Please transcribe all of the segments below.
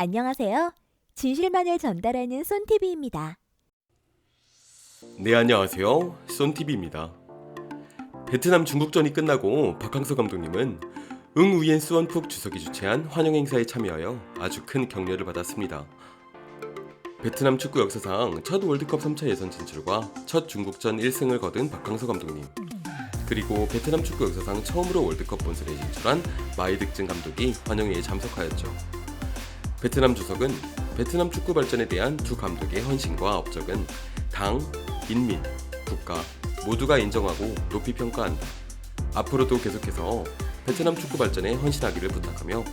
안녕하세요. 진실만을 전달하는 쏜TV입니다. 네 안녕하세요 쏜TV입니다 베트남 중국전이 끝나고 박항서 감독님은 응 우옌 수원푹 주석이 주최한 환영 행사에 참여하여 아주 큰 격려를 받았습니다 베트남 축구 역사상 첫 월드컵 3차 예선 진출과 첫 중국전 1승을 거둔 박항서 감독님 그리고 베트남 축구 역사상 처음으로 월드컵 본선에 진출한 마이득증 감독이 환영회에 참석하였죠 베트남 주석은 베트남 축구 발전에 대한 두 감독의 헌신과 업적은 당, 인민, 국가 모두가 인정하고 높이 평가한다. 앞으로도 계속해서 베트남 축구 발전에 헌신하기를 부탁하며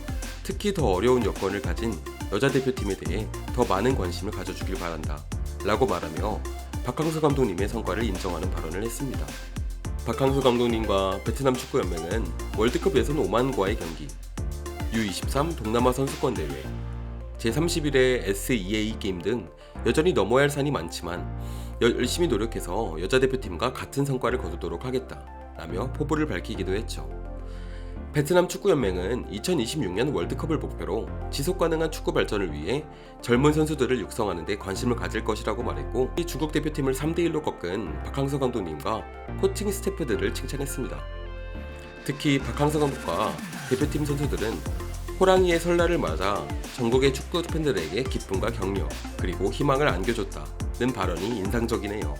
특히 더 어려운 여건을 가진 여자 대표팀에 대해 더 많은 관심을 가져주길 바란다. 라고 말하며 박항서 감독님의 성과를 인정하는 발언을 했습니다. 박항서 감독님과 베트남 축구연맹은 월드컵 예선 오만과의 경기, U23 동남아 선수권 대회, 제31회 SEA 게임 등 여전히 넘어야 할 산이 많지만 열심히 노력해서 여자 대표팀과 같은 성과를 거두도록 하겠다 라며 포부를 밝히기도 했죠. 베트남 축구연맹은 2026년 월드컵을 목표로 지속 가능한 축구 발전을 위해 젊은 선수들을 육성하는 데 관심을 가질 것이라고 말했고 이 중국 대표팀을 3대 1로 꺾은 박항서 감독님과 코칭 스태프들을 칭찬했습니다. 특히 박항서 감독과 대표팀 선수들은 호랑이의 설날을 맞아 전국의 축구 팬들에게 기쁨과 격려 그리고 희망을 안겨줬다는 발언이 인상적이네요.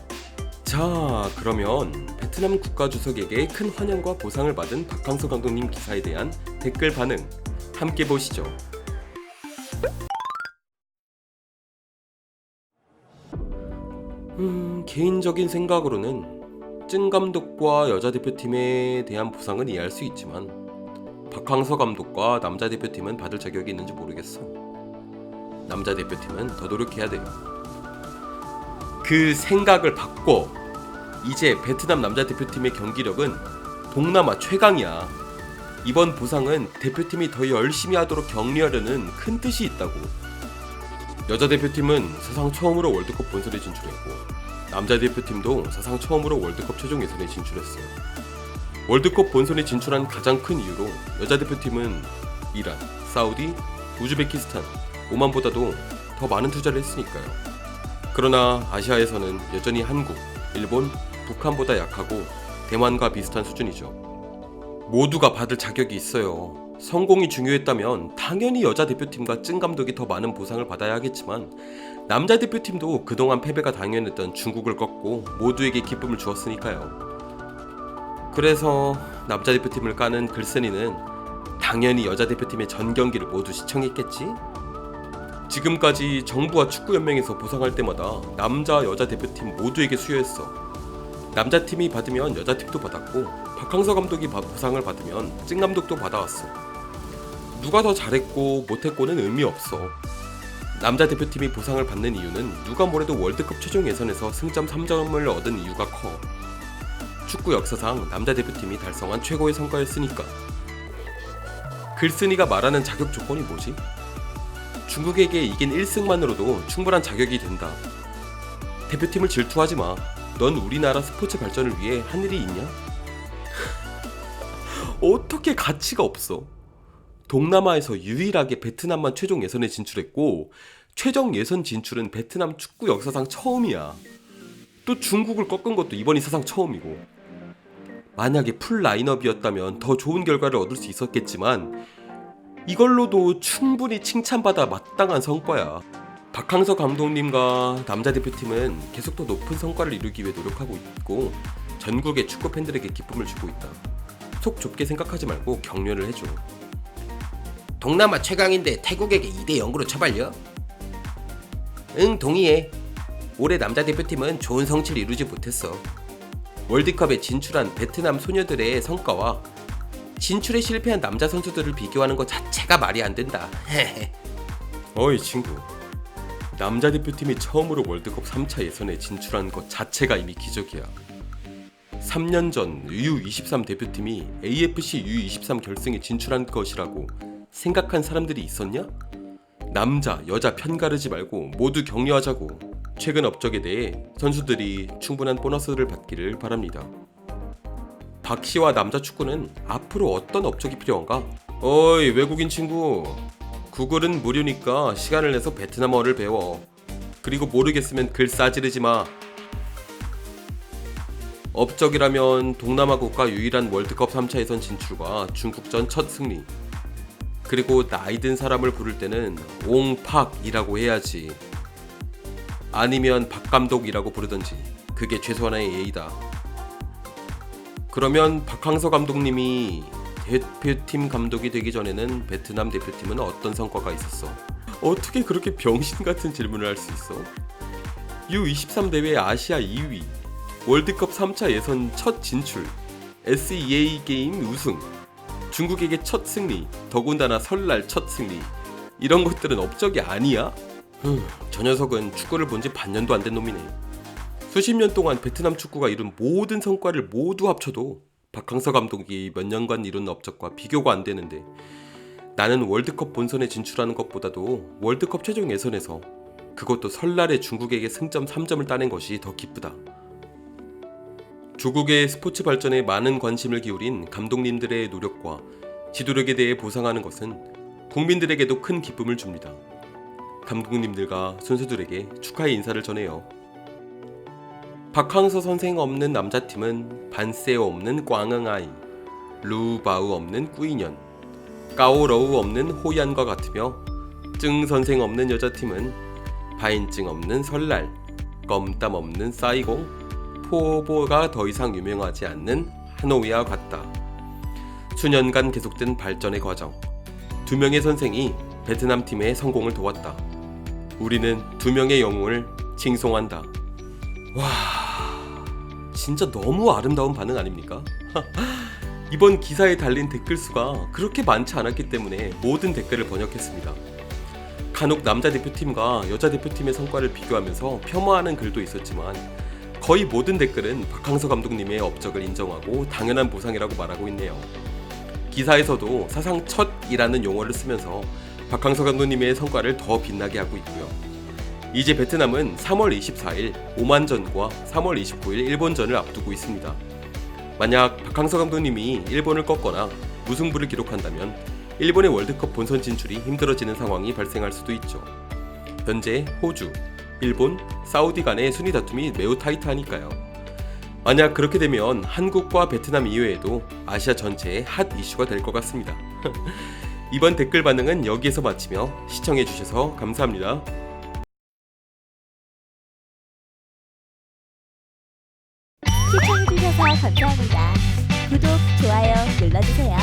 자, 그러면 베트남 국가 주석에게 큰 환영과 보상을 받은 박항서 감독님 기사에 대한 댓글 반응 함께 보시죠. 음, 개인적인 생각으로는 찐 감독과 여자 대표팀에 대한 보상은 이해할 수 있지만 박항서 감독과 남자 대표팀은 받을 자격이 있는지 모르겠어. 남자 대표팀은 더 노력해야 돼요. 그 생각을 바꿔. 이제 베트남 남자 대표팀의 경기력은 동남아 최강이야. 이번 보상은 대표팀이 더 열심히 하도록 격려하려는 큰 뜻이 있다고. 여자 대표팀은 사상 처음으로 월드컵 본선에 진출했고 남자 대표팀도 사상 처음으로 월드컵 최종 예선에 진출했어요. 월드컵 본선에 진출한 가장 큰 이유로 여자 대표팀은 이란, 사우디, 우즈베키스탄, 오만보다도 더 많은 투자를 했으니까요. 그러나 아시아에서는 여전히 한국, 일본, 북한보다 약하고 대만과 비슷한 수준이죠. 모두가 받을 자격이 있어요. 성공이 중요했다면 당연히 여자 대표팀과 찐 감독이 더 많은 보상을 받아야 하겠지만 남자 대표팀도 그동안 패배가 당연했던 중국을 꺾고 모두에게 기쁨을 주었으니까요. 그래서 남자 대표팀을 까는 글쓴이는 당연히 여자 대표팀의 전 경기를 모두 시청했겠지? 지금까지 정부와 축구연맹에서 보상할 때마다 남자 여자 대표팀 모두에게 수여했어. 남자 팀이 받으면 여자 팀도 받았고 박항서 감독이 바- 보상을 받으면 찐 감독도 받아왔어. 누가 더 잘했고 못했고는 의미 없어. 남자 대표팀이 보상을 받는 이유는 누가 뭐래도 월드컵 최종 예선에서 승점 3점을 얻은 이유가 커. 축구 역사상 남자 대표팀이 달성한 최고의 성과였으니까. 글쓴이가 말하는 자격 조건이 뭐지? 중국에게 이긴 1승만으로도 충분한 자격이 된다. 대표팀을 질투하지 마. 넌 우리나라 스포츠 발전을 위해 한 일이 있냐? 어떻게 가치가 없어? 동남아에서 유일하게 베트남만 최종 예선에 진출했고 최종 예선 진출은 베트남 축구 역사상 처음이야. 또 중국을 꺾은 것도 이번이 사상 처음이고 만약에 풀 라인업이었다면 더 좋은 결과를 얻을 수 있었겠지만 이걸로도 충분히 칭찬받아 마땅한 성과야. 박항서 감독님과 남자 대표팀은 계속 더 높은 성과를 이루기 위해 노력하고 있고 전국의 축구 팬들에게 기쁨을 주고 있다. 속 좁게 생각하지 말고 격려를 해줘. 동남아 최강인데 태국에게 2대 0으로 처발려? 응 동의해. 올해 남자 대표팀은 좋은 성취를 이루지 못했어. 월드컵에 진출한 베트남 소녀들의 성과와 진출에 실패한 남자 선수들을 비교하는 것 자체가 말이 안 된다. 어이 친구. 남자 대표팀이 처음으로 월드컵 3차 예선에 진출한 것 자체가 이미 기적이야. 3년 전 U23 대표팀이 AFC U23 결승에 진출한 것이라고 생각한 사람들이 있었냐? 남자, 여자 편 가르지 말고 모두 격려하자고. 최근 업적에 대해 선수들이 충분한 보너스를 받기를 바랍니다. 박 씨와 남자 축구는 앞으로 어떤 업적이 필요한가? 어이 외국인 친구 구글은 무료니까 시간을 내서 베트남어를 배워. 그리고 모르겠으면 글 싸지르지 마. 업적이라면 동남아 국가 유일한 월드컵 3차 예선 진출과 중국전 첫 승리. 그리고 나이 든 사람을 부를 때는 옹팍이라고 해야지. 아니면 박 감독이라고 부르던지. 그게 최소한의 예의다. 그러면 박항서 감독님이 대표팀 감독이 되기 전에는 베트남 대표팀은 어떤 성과가 있었어? 어떻게 그렇게 병신 같은 질문을 할 수 있어? U23 대회 아시아 2위, 월드컵 3차 예선 첫 진출, SEA 게임 우승, 중국에게 첫 승리, 더군다나 설날 첫 승리. 이런 것들은 업적이 아니야? 흠, 저 녀석은 축구를 본 지 반년도 안 된 놈이네. 수십 년 동안 베트남 축구가 이룬 모든 성과를 모두 합쳐도 박항서 감독이 몇 년간 이룬 업적과 비교가 안 되는데 나는 월드컵 본선에 진출하는 것보다도 월드컵 최종 예선에서 그것도 설날에 중국에게 승점 3점을 따낸 것이 더 기쁘다. 조국의 스포츠 발전에 많은 관심을 기울인 감독님들의 노력과 지도력에 대해 보상하는 것은 국민들에게도 큰 기쁨을 줍니다. 감독님들과 선수들에게 축하의 인사를 전해요. 박항서 선생 없는 남자팀은 반세오 없는 꽝응아이, 루바우 없는 꾸이년, 까오러우 없는 호얀과 같으며 증 선생 없는 여자팀은 바인증 없는 설날, 껌땀 없는 싸이공, 포보가 더 이상 유명하지 않는 하노이와 같다. 수년간 계속된 발전의 과정. 두 명의 선생이 베트남 팀의 성공을 도왔다. 우리는 두 명의 영웅을 칭송한다. 와, 진짜 너무 아름다운 반응 아닙니까? 이번 기사에 달린 댓글 수가 그렇게 많지 않았기 때문에 모든 댓글을 번역했습니다. 간혹 남자 대표팀과 여자 대표팀의 성과를 비교하면서 폄하하는 글도 있었지만 거의 모든 댓글은 박항서 감독님의 업적을 인정하고 당연한 보상이라고 말하고 있네요. 기사에서도 사상 첫이라는 용어를 쓰면서 박항서 감독님의 성과를 더 빛나게 하고 있고요. 이제 베트남은 3월 24일 오만전과 3월 29일 일본전을 앞두고 있습니다. 만약 박항서 감독님이 일본을 꺾거나 무승부를 기록한다면 일본의 월드컵 본선 진출이 힘들어지는 상황이 발생할 수도 있죠. 현재 호주, 일본, 사우디 간의 순위 다툼이 매우 타이트하니까요. 만약 그렇게 되면 한국과 베트남 이외에도 아시아 전체의 핫 이슈가 될 것 같습니다. 이번 댓글 반응은 여기에서 마치며 시청해주셔서 감사합니다. 감사합니다. 구독, 좋아요 눌러주세요.